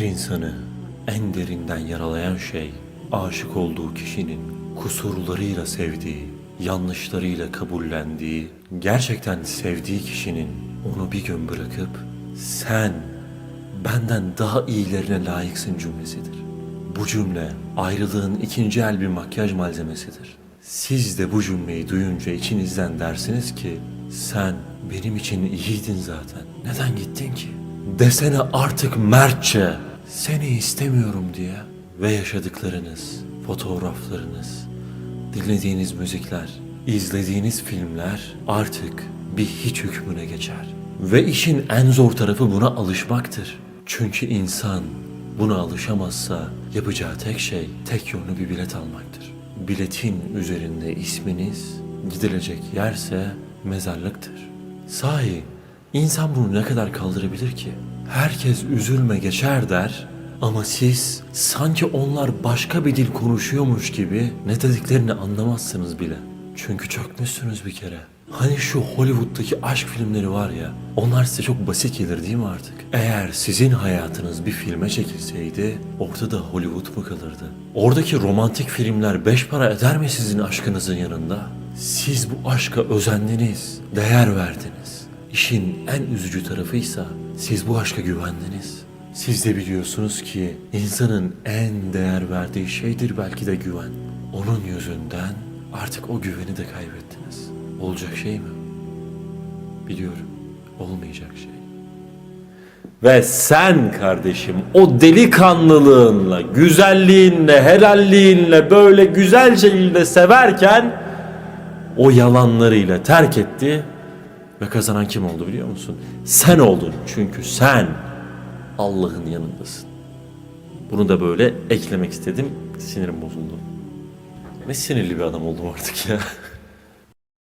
Bir insanı en derinden yaralayan şey aşık olduğu kişinin kusurlarıyla sevdiği, yanlışlarıyla kabullendiği, gerçekten sevdiği kişinin onu bir gün bırakıp sen benden daha iyilerine layıksın cümlesidir. Bu cümle ayrılığın ikinci el bir makyaj malzemesidir. Siz de bu cümleyi duyunca içinizden dersiniz ki sen benim için iyiydin zaten. Neden gittin ki? Desene artık mertçe seni istemiyorum diye. Ve yaşadıklarınız, fotoğraflarınız, dinlediğiniz müzikler, izlediğiniz filmler artık bir hiç hükmüne geçer. Ve işin en zor tarafı buna alışmaktır. Çünkü insan buna alışamazsa yapacağı tek şey tek yönlü bir bilet almaktır. Biletin üzerinde isminiz gidilecek yerse mezarlıktır. Sahi insan bunu ne kadar kaldırabilir ki? Herkes üzülme geçer der ama siz sanki onlar başka bir dil konuşuyormuş gibi ne dediklerini anlamazsınız bile. Çünkü çökmüşsünüz bir kere. Hani şu Hollywood'daki aşk filmleri var ya, onlar size çok basit gelir değil mi artık? Eğer sizin hayatınız bir filme çekilseydi, ortada Hollywood mu kalırdı? Oradaki romantik filmler beş para eder mi sizin aşkınızın yanında? Siz bu aşka özendiniz, değer verdiniz. İşin en üzücü tarafıysa siz bu aşka güvendiniz. Siz de biliyorsunuz ki insanın en değer verdiği şeydir belki de güven. Onun yüzünden artık o güveni de kaybettiniz. Olacak şey mi? Biliyorum. Olmayacak şey. Ve sen kardeşim o delikanlılığınla, güzelliğinle, helalliğinle böyle güzel şekilde severken o yalanlarıyla terk etti ve kazanan kim oldu biliyor musun? Sen oldun çünkü sen Allah'ın yanındasın. Bunu da böyle eklemek istedim. Sinirim bozuldu. Ne sinirli bir adam oldum artık ya.